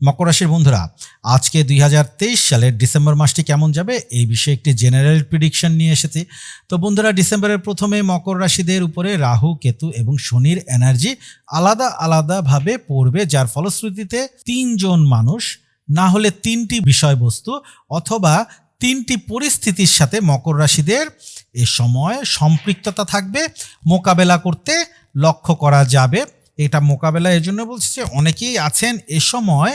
মকর রাশির বন্ধুরা, আজকে দুই হাজার তেইশ সালের ডিসেম্বর মাসটি কেমন যাবে এই বিষয়ে একটি জেনারেল প্রিডিকশন নিয়ে এসেছি। তো বন্ধুরা, ডিসেম্বরের প্রথমে মকর রাশিদের উপরে রাহু, কেতু এবং শনির এনার্জি আলাদা আলাদাভাবে পড়বে, যার ফলশ্রুতিতে তিনজন মানুষ, না হলে তিনটি বিষয়বস্তু অথবা তিনটি পরিস্থিতির সাথে মকর রাশিদের এ সময় সম্পৃক্ততা থাকবে, মোকাবেলা করতে লক্ষ্য করা যাবে। এটা মোকাবেলা জন্য বলছি যে অনেকেই আছেন এ সময়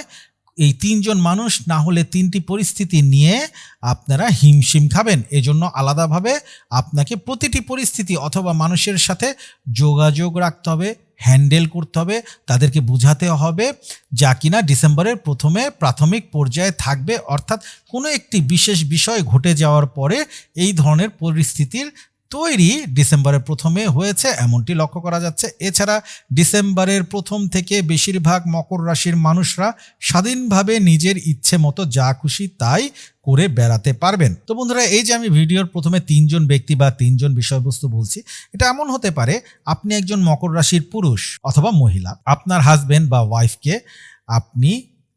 এই তিনজন মানুষ না হলে তিনটি পরিস্থিতি নিয়ে আপনারা হিমশিম খাবেন। এজন্য আলাদাভাবে আপনাকে প্রতিটি পরিস্থিতি অথবা মানুষের সাথে যোগাযোগ রাখতে হবে, হ্যান্ডেল করতে হবে, তাদেরকে বোঝাতে হবে যা কিনা ডিসেম্বরের প্রথমে প্রাথমিক পর্যায়ে থাকবে। অর্থাৎ কোনো একটি বিশেষ বিষয় ঘটে যাওয়ার পরে এই ধরনের পরিস্থিতির তৈরি ডিসেম্বরের প্রথমে হয়েছে এমনটি লক্ষ্য করা যাচ্ছে। এছাড়া ডিসেম্বরের প্রথম থেকে বেশিরভাগ মকর রাশির মানুষরা স্বাধীনভাবে নিজের ইচ্ছে মতো যা খুশি তাই করে বেড়াতে পারবেন। তো বন্ধুরা, এই যে আমি ভিডিওর প্রথমে তিনজন ব্যক্তি বা তিনজন বিষয়বস্তু বলছি, এটা এমন হতে পারে, আপনি একজন মকর রাশির পুরুষ অথবা মহিলা, আপনার হাজবেন্ড বা ওয়াইফকে আপনি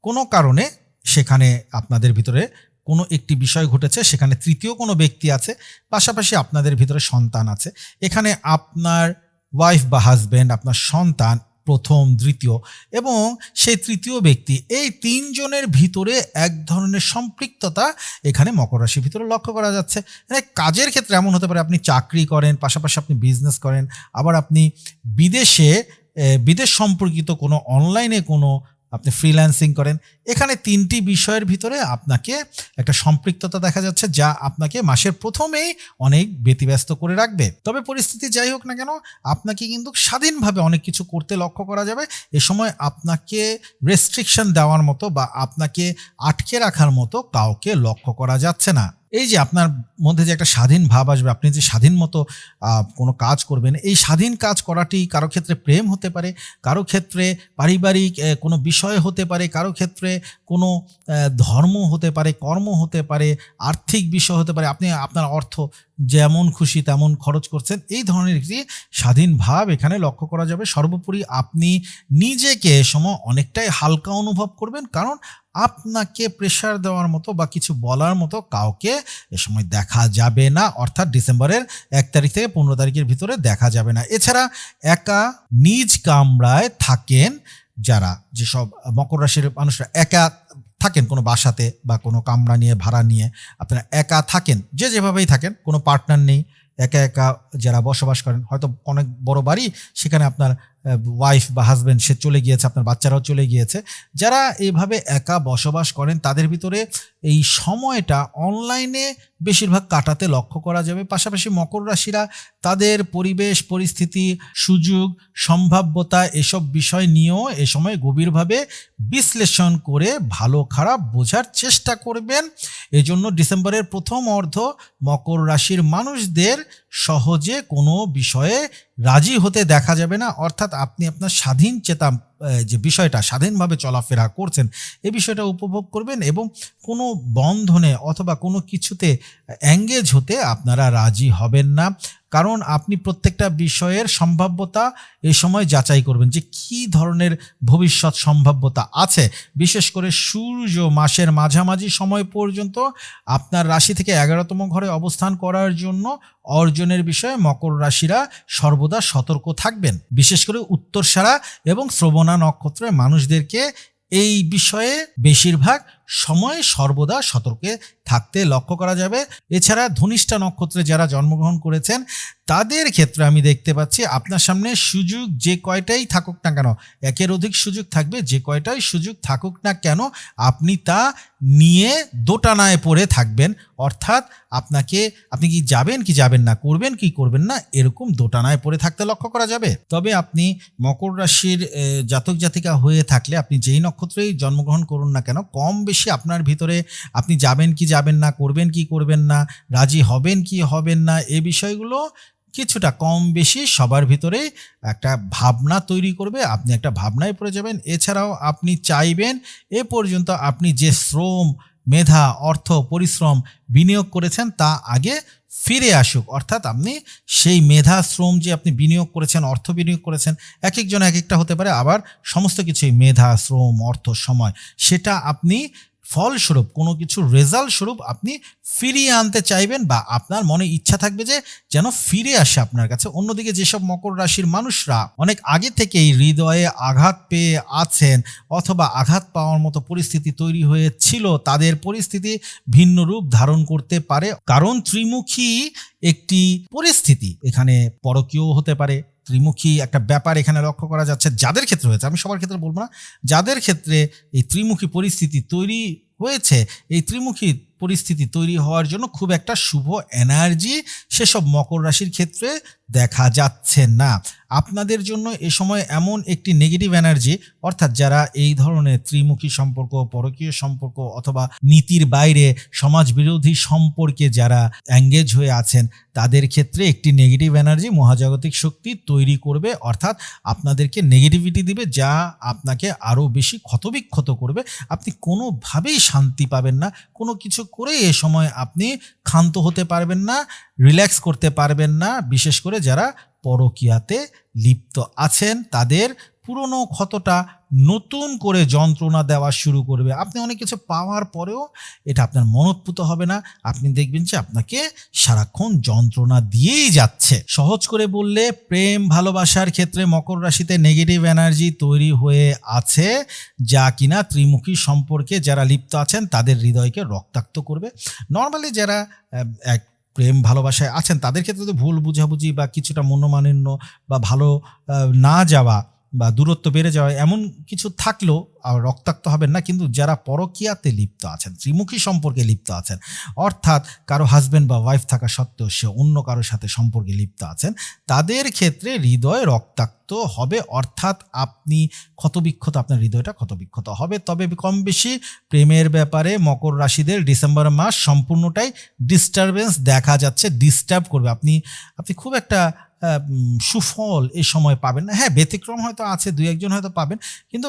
কোনো কারণে সেখানে আপনাদের ভিতরে কোনো একটি বিষয় ঘটেছে, সেখানে তৃতীয় কোনো ব্যক্তি আছে, পাশাপাশি আপনাদের ভিতরে সন্তান আছে। এখানে আপনার ওয়াইফ বা হাজব্যান্ড আপনার সন্তান প্রথম, দ্বিতীয় এবং সেই তৃতীয় ব্যক্তি, এই তিনজনের ভিতরে এক ধরনের সম্পৃক্ততা এখানে মকর রাশির ভিতরে লক্ষ্য করা যাচ্ছে। মানে কাজের ক্ষেত্রে এমন হতে পারে, আপনি চাকরি করেন, পাশাপাশি আপনি বিজনেস করেন, আবার আপনি বিদেশে বিদেশ সম্পর্কিত কোনো অনলাইনে কোনো আপনি ফ্রিল্যান্সিং করেন, এখানে তিনটি বিষয়ের ভিতরে আপনাকে একটা সম্পৃক্ততা দেখা যাচ্ছে যা আপনাকে মাসের প্রথমেই অনেক ব্যতিব্যস্ত করে রাখবে। তবে পরিস্থিতি যাই হোক না কেন, আপনাকে কিন্তু স্বাধীনভাবে অনেক কিছু করতে লক্ষ্য করা যাবে। এ সময় আপনাকে রেস্ট্রিকশন দেওয়ার মতো বা আপনাকে আটকে রাখার মতো কাউকে লক্ষ্য করা যাচ্ছে না। এই যে আপনার মধ্যে যে একটা স্বাধীন ভাব আসবে, আপনি যে স্বাধীন মতো কোনো কাজ করবেন, এই স্বাধীন কাজ করাটি কারও ক্ষেত্রে প্রেম হতে পারে, কারও ক্ষেত্রে পারিবারিক কোনো বিষয় হতে পারে, কারও ক্ষেত্রে কোনো ধর্ম হতে পারে, কর্ম হতে পারে, আর্থিক বিষয় হতে পারে, আপনি আপনার অর্থ যেমন খুশি তেমন খরচ করছেন, এই ধরনের একটি স্বাধীন ভাব এখানে লক্ষ্য করা যাবে। সর্বোপরি আপনি নিজেকে সময় অনেকটাই হালকা অনুভব করবেন, কারণ আপনাকে প্রেশার দেওয়ার মতো বা কিছু বলার মতো কাউকে এ সময় দেখা যাবে না। অর্থাৎ ডিসেম্বরের এক তারিখ থেকে পনেরো তারিখের ভিতরে দেখা যাবে না। এছাড়া একা নিজ কামরায় থাকেন যারা, যেসব মকর রাশির মানুষরা একা থাকেন কোনো বাসাতে বা কোনো কামরা নিয়ে, ভাড়া নিয়ে, আপনারা একা থাকেন, যে যেভাবেই থাকেন, কোনো পার্টনার নেই, একা একা যারা বসবাস করেন, হয়তো অনেক বড় বাড়ি, সেখানে আপনার ওয়াইফ বা হাজব্যান্ড সে চলে গিয়েছে, আপনার বাচ্চারাও চলে গিয়েছে। যারা এভাবে একা বসবাস করেন, তাদের ভিতরে এই সময়টা অনলাইনে বেশিরভাগ কাটাতে লক্ষ্য করা যাবে। পাশাপাশি মকর রাশিরা তাদের পরিবেশ, পরিস্থিতি, সুযোগ, সম্ভাব্যতা এসব বিষয় নিয়েও এ সময় গভীরভাবে বিশ্লেষণ করে ভালো, খারাপ বোঝার চেষ্টা করবেন। এজন্য ডিসেম্বরের প্রথম অর্ধ মকর রাশির মানুষদের সহজে কোনো বিষয়ে রাজি হতে দেখা যাবে না। অর্থাৎ আপনি আপনার স্বাধীন চেতা যে বিষয়টা, স্বাধীনভাবে চলাফেরা করছেন এই বিষয়টা উপভোগ করবেন এবং কোনো বন্ধনে অথবা কোনো কিছুতে অ্যাঙ্গেজ হতে আপনারা রাজি হবেন না। কারণ আপনি প্রত্যেকটা বিষয়ের সম্ভাব্যতা এই সময় যাচাই করবেন যে কি ধরনের ভবিষ্যৎ সম্ভাব্যতা আছে। বিশেষ করে সূর্য মাসের মাঝামাঝি সময় পর্যন্ত আপনার রাশি থেকে এগারোতম ঘরে অবস্থান করার জন্য অর্জনের বিষয়ে মকর রাশিরা সর্বদা সতর্ক থাকবেন। বিশেষ করে উত্তরসারা এবং শ্রবণা নক্ষত্রের মানুষদেরকে এই বিষয়ে বেশিরভাগ সময় সর্বদা সতর্কে থাকতে লক্ষ্য করা যাবে। এছাড়া ধনিষ্ঠা নক্ষত্রে যারা জন্মগ্রহণ করেছেন, তাদের ক্ষেত্রে আমি দেখতে পাচ্ছি আপনার সামনে সুযোগ যে কয়টাই থাকুক না কেন, একের অধিক সুযোগ থাকবে, যে কয়টাই সুযোগ থাকুক না কেন, আপনি তা নিয়ে দোটানায় পড়ে থাকবেন। অর্থাৎ আপনাকে, আপনি কি যাবেন কি যাবেন না, করবেন, কি করবেন না, এরকম দোটানায় পড়ে থাকতে লক্ষ্য করা যাবে। তবে আপনি মকর রাশির জাতক জাতিকা হয়ে থাকলে আপনি যেই নক্ষত্রেই জন্মগ্রহণ করুন না কেন, কম বেশি আপনার ভিতরে আপনি যাবেন কি যাবেন না, করবেন কি করবেন না, রাজি হবেন কি হবেন না, এ বিষয়গুলো কিছুটা কম বেশি সবার ভিতরে একটা ভাবনা তৈরি করবে, আপনি একটা ভাবনায় পড়ে যাবেন। এছাড়াও আপনি চাইবেন এ পর্যন্ত আপনি যে শ্রম মেধা, অর্থ, পরিশ্রম বিনিয়োগ করেছেন, তা আগে ফিরে আসুক। অর্থাৎ আপনি সেই মেধা, শ্রম যে আপনি বিনিয়োগ করেছেন, অর্থ বিনিয়োগ করেছেন এক একজন এক একটা হতে পারে, আবার সমস্ত কিছুই মেধা, শ্রম, অর্থ, সময়, সেটা আপনি ফলস্বরূপ, কোনো কিছু রেজাল্ট স্বরূপ আপনি ফিরিয়ে আনতে চাইবেন বা আপনার মনে ইচ্ছা থাকবে যে যেন ফিরে আসে আপনার কাছে। অন্যদিকে যেসব মকর রাশির মানুষরা অনেক আগে থেকেই হৃদয়ে আঘাত পেয়ে আছেন অথবা আঘাত পাওয়ার মতো পরিস্থিতি তৈরি হয়েছিল, তাদের পরিস্থিতি ভিন্ন রূপ ধারণ করতে পারে। কারণ ত্রিমুখী একটি পরিস্থিতি, এখানে পরকীয় হতে পারে। ত্রিমুখী একটা ব্যাপার এখানে লক্ষ্য করা যাচ্ছে যাদের ক্ষেত্রে হয়েছে, আমি সবার ক্ষেত্রে বলব না, যাদের ক্ষেত্রে এই ত্রিমুখী পরিস্থিতি তৈরি হয়েছে, এই ত্রিমুখী পরিস্থিতি তৈরি হওয়ার জন্য খুব একটা শুভ এনার্জি সেসব মকর রাশির ক্ষেত্রে দেখা যাচ্ছে না। আপনাদের জন্য এ সময় এমন একটি নেগেটিভ এনার্জি অর্থাৎ যারা এই ধরনের ত্রিমুখী সম্পর্ক, পরকীয় সম্পর্ক অথবা নীতির বাইরে সমাজ বিরোধী সম্পর্কে যারা এঙ্গেজ হয়ে আছেন, তাদের ক্ষেত্রে একটি নেগেটিভ এনার্জি মহাজাগতিক শক্তি তৈরি করবে, অর্থাৎ আপনাদেরকে নেগেটিভিটি দিবে, যা আপনাকে আরও বেশি ক্ষতবিক্ষত করবে। আপনি কোনোভাবেই শান্তি পাবেন না, কোনো কিছু করে এ সময় আপনি ক্ষান্ত হতে পারবেন না রিল্যাক্স করতে পারবেন না, বিশেষ করে যারা পরকীয়াতে লিপ্ত আছেন, তাদের পুরনো ক্ষতটা নতুন করে যন্ত্রণা দেওয়া শুরু করবে। আপনি অনেক কিছু পাওয়ার পরেও এটা আপনার মনোৎপুত হবে না। আপনি দেখবেন যে আপনাকে সারাক্ষণ যন্ত্রণা দিয়েই যাচ্ছে। সহজ করে বললে, প্রেম ভালোবাসার ক্ষেত্রে মকর রাশিতে নেগেটিভ এনার্জি তৈরি হয়ে আছে, যা কিনা ত্রিমুখী সম্পর্কে যারা লিপ্ত আছেন, তাদের হৃদয়কে রক্তাক্ত করবে। নর্মালি যারা এক প্রেম ভালোবাসায় আছেন, তাদের ক্ষেত্রে তো ভুল বুঝাবুঝি বা কিছুটা মনোমানিন্য বা ভালো না যাওয়া বা দূরত্ব বেড়ে যাওয়া এমন কিছু থাকলেও আর রক্তাক্ত হবেন না। কিন্তু যারা পরকীয়াতে লিপ্ত আছেন, ত্রিমুখী সম্পর্কে লিপ্ত আছেন, অর্থাৎ কারও হাজব্যান্ড বা ওয়াইফ থাকা সত্ত্বেও সে অন্য কারোর সাথে সম্পর্কে লিপ্ত আছেন, তাদের ক্ষেত্রে হৃদয় রক্তাক্ত হবে। অর্থাৎ আপনি ক্ষতবিক্ষত, আপনার হৃদয়টা ক্ষতবিক্ষত হবে। তবে কম বেশি প্রেমের ব্যাপারে মকর রাশিদের ডিসেম্বর মাস সম্পূর্ণটাই ডিস্টারবেন্স দেখা যাচ্ছে ডিস্টার্ব করবে। আপনি আপনি খুব একটা সুফল এ সময় পাবেন না। হ্যাঁ ব্যতিক্রম হয়তো আছে, দুই একজন হয়তো পাবেন, কিন্তু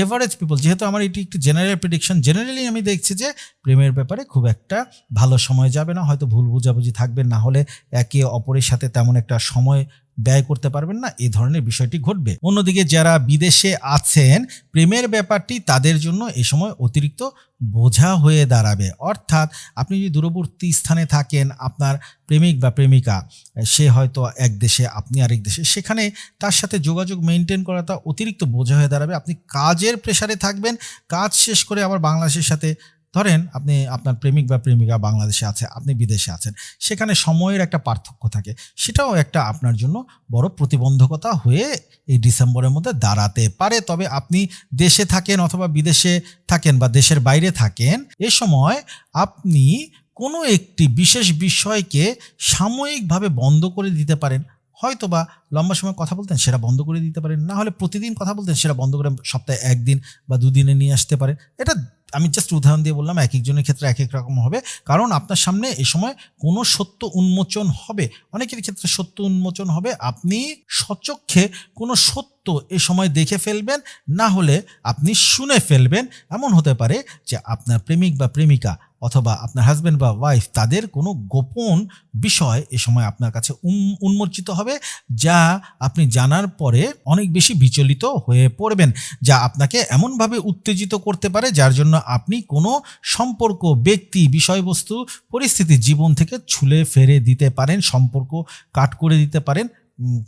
এভারেজ পিপল যেহেতু আমার এটি একটি জেনারেল প্রিডিকশন জেনারেলি আমি দেখছি যে প্রেমের ব্যাপারে খুব একটা ভালো সময় যাবে না, হয়তো ভুল বুঝাবুঝি থাকবে, না হলে একে অপরের সাথে তেমন একটা সময় ব্যয় করতে পারবেন না, এই ধরনের বিষয়টি ঘটবে। অন্যদিকে যারা বিদেশে আছেন, প্রেমের ব্যাপারটি তাদের জন্য এ সময় অতিরিক্ত বোঝা হয়ে দাঁড়াবে। অর্থাৎ আপনি যদি দূরবর্তী স্থানে থাকেন, আপনার প্রেমিক বা প্রেমিকা, সে হয়তো এক দেশে, আপনি আরেক দেশে, সেখানে তার সাথে যোগাযোগ মেনটেন করাটা অতিরিক্ত বোঝা হয়ে দাঁড়াবে। আপনি কাজের প্রেশারে থাকবেন, কাজ শেষ করে আবার বাংলাদেশের সাথে ধরেন আপনি আপনার প্রেমিক বা প্রেমিকা বাংলাদেশে আছে, আপনি বিদেশে আছেন, সেখানে সময়ের একটা পার্থক্য থাকে। সেটাও একটা আপনার জন্য বড় প্রতিবন্ধকতা হয়ে এই ডিসেম্বরের মধ্যে দাঁড়াতে পারে। তবে আপনি দেশে থাকেন অথবা বিদেশে থাকেন বা দেশের বাইরে থাকেন, এ সময় আপনি কোনো একটি বিশেষ বিষয়কে সাময়িকভাবে বন্ধ করে দিতে পারেন। হয়তো বা লম্বা সময় কথা বলতেন, সেটা বন্ধ করে দিতে পারেন। না হলে প্রতিদিন কথা বলতেন, সেটা বন্ধ করে সপ্তাহে একদিন বা দুদিনে নিয়ে আসতে পারেন। এটা আমি জাস্ট উদাহরণ দিয়ে বললাম, এক একজনের ক্ষেত্রে এক এক রকম হবে। কারণ আপনার সামনে এ সময় কোনো সত্য উন্মোচন হবে। অনেকের ক্ষেত্রে সত্য উন্মোচন হবে। আপনি সচক্ষে কোনো সত্য এ সময় দেখে ফেলবেন, না হলে আপনি শুনে ফেলবেন। এমন হতে পারে যে আপনার প্রেমিক বা প্রেমিকা অথবা আপনার হাজব্যান্ড বা ওয়াইফ তাদের কোনো গোপন বিষয় এ সময় আপনার কাছে উন্মোচিত হবে, যা আপনি জানার পরে অনেক বেশি বিচলিত হয়ে পড়বেন, যা আপনাকে এমনভাবে উত্তেজিত করতে পারে, যার জন্য আপনি কোনো সম্পর্ক, ব্যক্তি, বিষয়বস্তু, পরিস্থিতি, জীবন থেকে ছুলে ফেরে দিতে পারেন, সম্পর্ক কাট করে দিতে পারেন।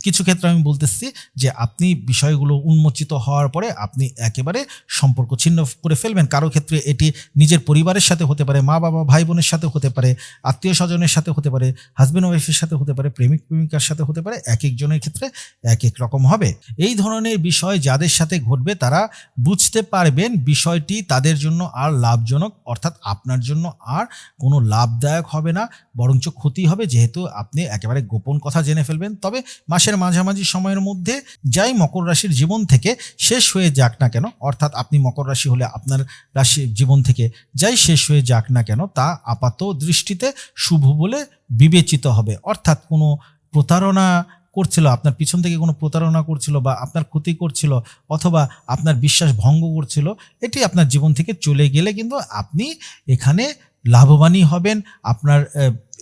কিছু ক্ষেত্রে আমি বলতেছি যে আপনি বিষয়গুলো উন্মোচিত হওয়ার পরে আপনি একেবারে সম্পর্ক ছিন্ন করে ফেলবেন। কারও ক্ষেত্রে এটি নিজের পরিবারের সাথে হতে পারে, মা বাবা, ভাই বোনের সাথে হতে পারে, আত্মীয় স্বজনের সাথে হতে পারে হাজব্যান্ড ওয়াইফের সাথে হতে পারে, প্রেমিক প্রেমিকার সাথে হতে পারে, এক একজনের ক্ষেত্রে এক এক রকম হবে। এই ধরনের বিষয় যাদের সাথে ঘটবে তারা বুঝতে পারবেন বিষয়টি তাদের জন্য আর লাভজনক, অর্থাৎ আপনার জন্য আর কোনো লাভদায়ক হবে না, বরঞ্চ ক্ষতি হবে, যেহেতু আপনি একেবারে গোপন কথা জেনে ফেলবেন। তবে মাসের মাঝামাঝি সময়ের মধ্যে যাই মকর রাশির জীবন থেকে শেষ হয়ে যাক না কেন, অর্থাৎ আপনি মকর রাশি হলে আপনার রাশির জীবন থেকে যাই শেষ হয়ে যাক না কেন, তা আপাত দৃষ্টিতে শুভ বলে বিবেচিত হবে। অর্থাৎ কোনো প্রতারণা করছিল, আপনার পিছন থেকে কোনো প্রতারণা করছিল বা আপনার ক্ষতি করছিল অথবা আপনার বিশ্বাস ভঙ্গ করছিল, এটি আপনার জীবন থেকে চলে গেলে কিন্তু আপনি এখানে লাভবানই হবেন। আপনার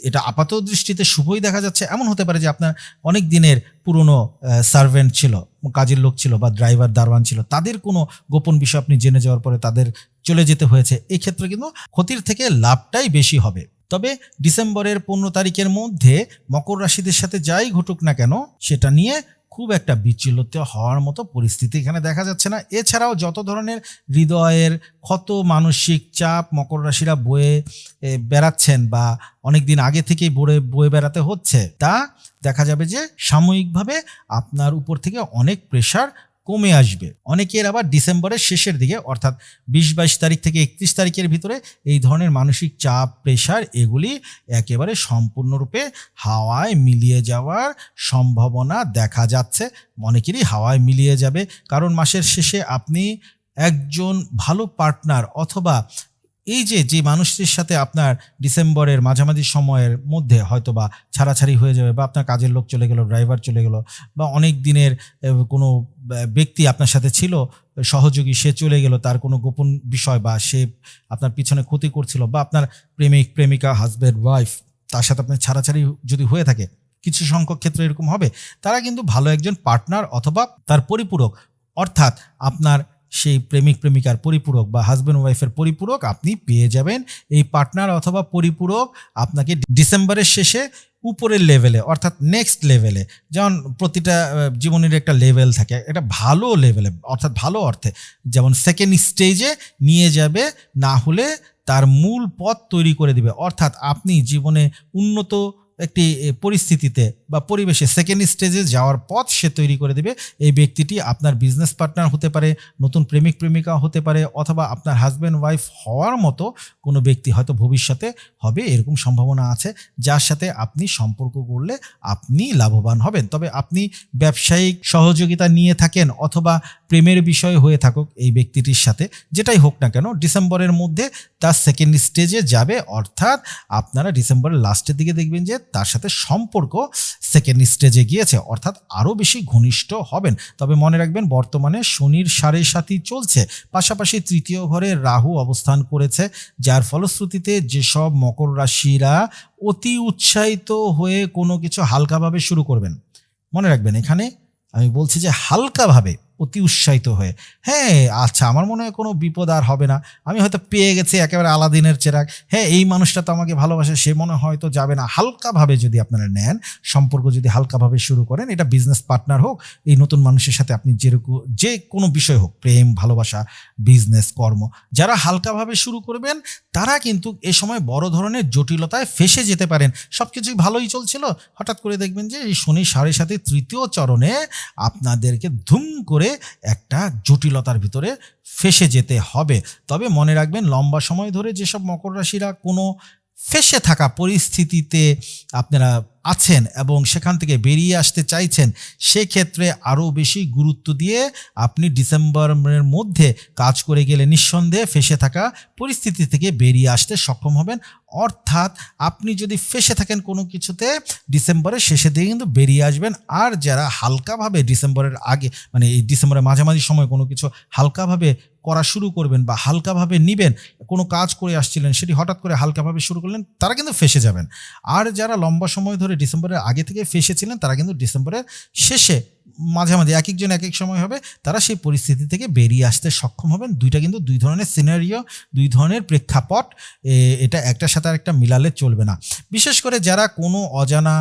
এটা আপাত দৃষ্টিতে শুভই দেখা যাচ্ছে। এমন হতে পারে যে আপনার অনেক দিনের পুরনো সার্ভেন্ট ছিল, কাজের লোক ছিল বা ড্রাইভার দারওয়ান ছিল। তাদের কোনো গোপন বিষয় আপনি জেনে যাওয়ার পরে তাদের চলে যেতে হয়েছে। এই ক্ষেত্রে কিন্তু ক্ষতির থেকে লাভটাই বেশি হবে। তবে ডিসেম্বরের পনেরো তারিখের মধ্যে মকর রাশিদের সাথে যাই ঘটুক না কেন, সেটা নিয়ে খুব একটা বিচলিত হওয়ার মতো পরিস্থিতি এখানে দেখা যাচ্ছে না। এছাড়াও যত ধরনের হৃদয়ের ক্ষত, মানসিক চাপ, মকর রাশিরা বয়ে বেড়াচ্ছেন বা অনেক দিন আগে থেকেই বয়ে বয়ে বেড়াতে হচ্ছে, তা দেখা যাবে যে সাময়িকভাবে আপনার উপর থেকে অনেক প্রেশার কমে আসবে। অনেকের আবার ডিসেম্বরের শেষের দিকে, অর্থাৎ বিশ বাইশ তারিখ থেকে একত্রিশ তারিখের ভিতরে এই ধরনের মানসিক চাপ, প্রেশার এগুলি একেবারে সম্পূর্ণরূপে হাওয়ায় মিলিয়ে যাওয়ার সম্ভাবনা দেখা যাচ্ছে। অনেকেরই হাওয়ায় মিলিয়ে যাবে। কারণ মাসের শেষে আপনি একজন ভালো পার্টনার অথবা এই যে যে মানুষটির সাথে আপনার ডিসেম্বরের মাঝামাঝি সময়ের মধ্যে হয়তো বা ছাড়াছাড়ি হয়ে যাবে বা আপনার কাজের লোক চলে গেল, ড্রাইভার চলে গেল বা অনেক দিনের কোনো ব্যক্তি আপনার সাথে ছিল, সহযোগী, সে চলে গেল, তার কোনো গোপন বিষয় বা সে আপনার পিছনে ক্ষতি করছিল বা আপনার প্রেমিক, প্রেমিকা হাজব্যান্ড ওয়াইফ তার সাথে আপনার ছাড়াছাড়ি যদি হয়ে থাকে, কিছু সংখ্যক ক্ষেত্রে এরকম হবে। তারা কিন্তু ভালো একজন পার্টনার অথবা তার পরিপূরক। অর্থাৎ আপনার সেই প্রেমিক, প্রেমিকার পরিপূরক বা হাজব্যান্ড ওয়াইফের পরিপূরক আপনি পেয়ে যাবেন। এই পার্টনার অথবা পরিপূরক আপনাকে ডিসেম্বরের শেষে উপরের লেভেলে অর্থাৎ নেক্সট লেভেলে যেমন প্রতিটা জীবনের একটা লেভেল থাকে এটা ভালো লেভেলে অর্থাৎ ভালো অর্থে, যেমন সেকেন্ড স্টেজে নিয়ে যাবে, না হলে তার মূল পথ তৈরি করে দিবে। অর্থাৎ আপনি জীবনে উন্নত একটি পরিস্থিতিতে বা পরিবেশে সেকেন্ড স্টেজে যাওয়ার পথ সে তৈরি করে দেবে। এই ব্যক্তিটি আপনার বিজনেস পার্টনার হতে পারে, নতুন প্রেমিক, প্রেমিকা হতে পারে অথবা আপনার হাজব্যান্ড ওয়াইফ হওয়ার মতো কোনো ব্যক্তি হয়তো ভবিষ্যতে হবে, এরকম সম্ভাবনা আছে, যার সাথে আপনি সম্পর্ক করলে আপনি লাভবান হবেন। তবে আপনি ব্যবসায়িক সহযোগিতা নিয়ে থাকেন অথবা প্রেমের বিষয় হয়ে থাকুক এই ব্যক্তিটির সাথে, যেটাই হোক না কেন, ডিসেম্বরের মধ্যে তার সেকেন্ড স্টেজে যাবে। অর্থাৎ আপনারা ডিসেম্বরের লাস্টের দিকে দেখবেন যে তার সাথে সম্পর্ক সেকেন্ড স্টেজে গিয়েছে। অর্থাৎ আরও বেশি ঘনিষ্ঠ হবেন। তবে মনে রাখবেন, বর্তমানে শনির সাড়ে সাথী চলছে। পাশাপাশি তৃতীয় ঘরে রাহু অবস্থান করেছে, যার ফলশ্রুতিতে যেসব মকর রাশিরা অতি উৎসাহিত হয়ে কোনো কিছু হালকাভাবে শুরু করবেন। মনে রাখবেন, এখানে আমি বলছি যে হালকাভাবে অতি উৎসাহিত হয়ে হ্যাঁ আচ্ছা আমার মনে হয় কোনো বিপদ আর হবে না। আমি হয়তো পেয়ে গেছি একেবারে আলাদিনের চেরাক হ্যাঁ এই মানুষটা তো আমাকে ভালোবাসে, সে মনে হয়তো যাবে না। হালকাভাবে যদি আপনারা নেন, সম্পর্ক যদি হালকাভাবে শুরু করেন, এটা বিজনেস পার্টনার হোক, এই নতুন মানুষের সাথে আপনি যেরকম যে কোনো বিষয় হোক, প্রেম, ভালোবাসা বিজনেস কর্ম, যারা হালকাভাবে শুরু করবেন, তারা কিন্তু এ সময় বড় ধরনের জটিলতায় ফেসে যেতে পারেন। সব কিছুই ভালোই চলছিল। হঠাৎ করে দেখবেন যে এই শনি সাড়ে সাথে তৃতীয় চরণে আপনাদেরকে ধুম করে একটা জটিলতার ভিতরে ফেসে যেতে হবে। তবে মনে রাখবেন, লম্বা সময় ধরে যেসব মকর রাশিরা কোনো ফেসে থাকা পরিস্থিতিতে আপনারা আছেন এবং সেখান থেকে বেরিয়ে আসতে চাইছেন, সেক্ষেত্রে আরও বেশি গুরুত্ব দিয়ে আপনি ডিসেম্বরের মধ্যে কাজ করে গেলে নিঃসন্দেহে ফেসে থাকা পরিস্থিতি থেকে বেরিয়ে আসতে সক্ষম হবেন। অর্থাৎ আপনি যদি ফেসে থাকেন কোনো কিছুতে, ডিসেম্বরের শেষে দিয়ে কিন্তু বেরিয়ে আসবেন। আর যারা হালকাভাবে ডিসেম্বরের আগে মানে এই ডিসেম্বরের মাঝামাঝি সময় কোনো কিছু হালকাভাবে করা শুরু করবেন বা হালকাভাবে নিবেন, কোনো কাজ করে আসছিলেন, সেটি হঠাৎ করে হালকাভাবে শুরু করলেন, তারা কিন্তু ফেসে যাবেন। আর যারা লম্বা সময় ধরে ডিসেম্বরের আগে থেকে ফেসেছিলেন, তারা কিন্তু ডিসেম্বরের শেষে মাঝামাঝি এক একজন এক এক সময় হবে, তারা সেই পরিস্থিতি থেকে বেরিয়ে আসতে সক্ষম হবেন। দুইটা কিন্তু দুই ধরনের সিনারিও দুই ধরনের প্রেক্ষাপট এটা একটার সাথে আরেকটা মিলালে চলবে না। বিশেষ করে যারা কোনো অজানা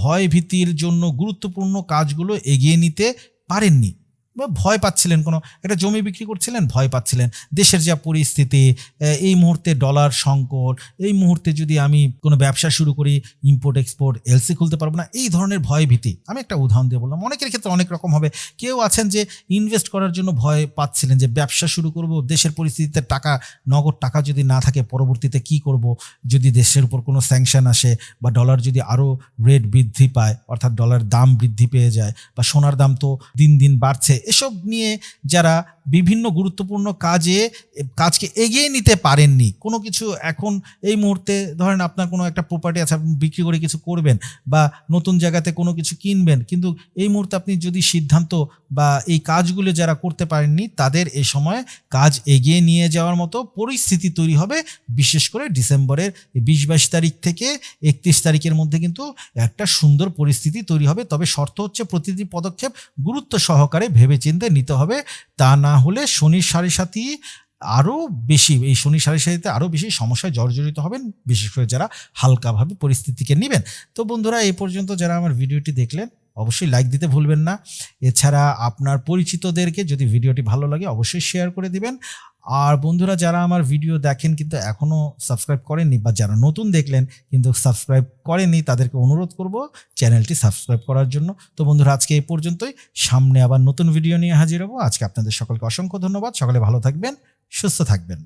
ভয় ভীতির জন্য গুরুত্বপূর্ণ কাজগুলো এগিয়ে নিতে পারেননি বা ভয় পাচ্ছিলেন কোনো, একটা জমি বিক্রি করছিলেন, ভয় পাচ্ছিলেন। দেশের যা পরিস্থিতি এই মুহূর্তে ডলার সংকট, এই মুহূর্তে যদি আমি কোনো ব্যবসা শুরু করি ইম্পোর্ট এক্সপোর্ট এলসি খুলতে পারব না, এই ধরনের ভয় ভীতি আমি একটা উদাহরণ দিয়ে বললাম, অনেকের ক্ষেত্রে অনেক রকম হবে। কেউ আছেন যে ইনভেস্ট করার জন্য ভয় পাচ্ছিলেন যে ব্যবসা শুরু করব, দেশের পরিস্থিতিতে টাকা, নগদ টাকা যদি না থাকে, পরবর্তীতে কি করব? যদি দেশের উপর কোনো স্যাংশন আসে বা ডলার যদি আরও রেট বৃদ্ধি পায়, অর্থাৎ ডলার দাম বৃদ্ধি পেয়ে যায় বা সোনার দাম তো দিন দিন বাড়ছে এসব নিয়ে যারা বিভিন্ন গুরুত্বপূর্ণ কাজে, কাজকে এগিয়ে নিতে পারেননি। কোনো কিছু এখন এই মুহূর্তে ধরেন আপনার কোনো একটা প্রপার্টি আছে, আপনি বিক্রি করে কিছু করবেন বা নতুন জায়গাতে কোনো কিছু কিনবেন, কিন্তু এই মুহূর্তে আপনি যদি সিদ্ধান্ত বা এই কাজগুলো যারা করতে পারেননি, তাদের এ সময় কাজ এগিয়ে নিয়ে যাওয়ার মতো পরিস্থিতি তৈরি হবে, বিশেষ করে ডিসেম্বরের বিশ বাইশ তারিখ থেকে একত্রিশ তারিখের মধ্যে কিন্তু একটা সুন্দর পরিস্থিতি তৈরি হবে। তবে শর্ত হচ্ছে প্রতিটি পদক্ষেপ গুরুত্ব সহকারে ভেবেচিন্তে নিতে হবে। তা না হলে শনির সাড়ে সাথী আরও বেশি, এই শনি সাড়ে সাথীতে আরও বেশি সমস্যায় জর্জরিত হবেন, বিশেষ করে যারা হালকাভাবে পরিস্থিতিকে নেবেন। তো বন্ধুরা, এই পর্যন্ত যারা আমার ভিডিওটি দেখলেন, অবশ্যই লাইক দিতে ভুলবেন না। এছাড়া আপনার পরিচিতদেরকে যদি ভিডিওটি ভালো লাগে, অবশ্যই শেয়ার করে দিবেন। আর বন্ধুরা, যারা আমার ভিডিও দেখেন কিন্তু এখনও সাবস্ক্রাইব করেননি বা যারা নতুন দেখলেন কিন্তু সাবস্ক্রাইব করেননি, তাদেরকে অনুরোধ করব চ্যানেলটি সাবস্ক্রাইব করার জন্য। তো বন্ধুরা, আজকে এই পর্যন্তই। সামনে আবার নতুন ভিডিও নিয়ে হাজির হব। আজকে আপনাদের সকলকে অসংখ্য ধন্যবাদ। সকলে ভালো থাকবেন, সুস্থ থাকবেন।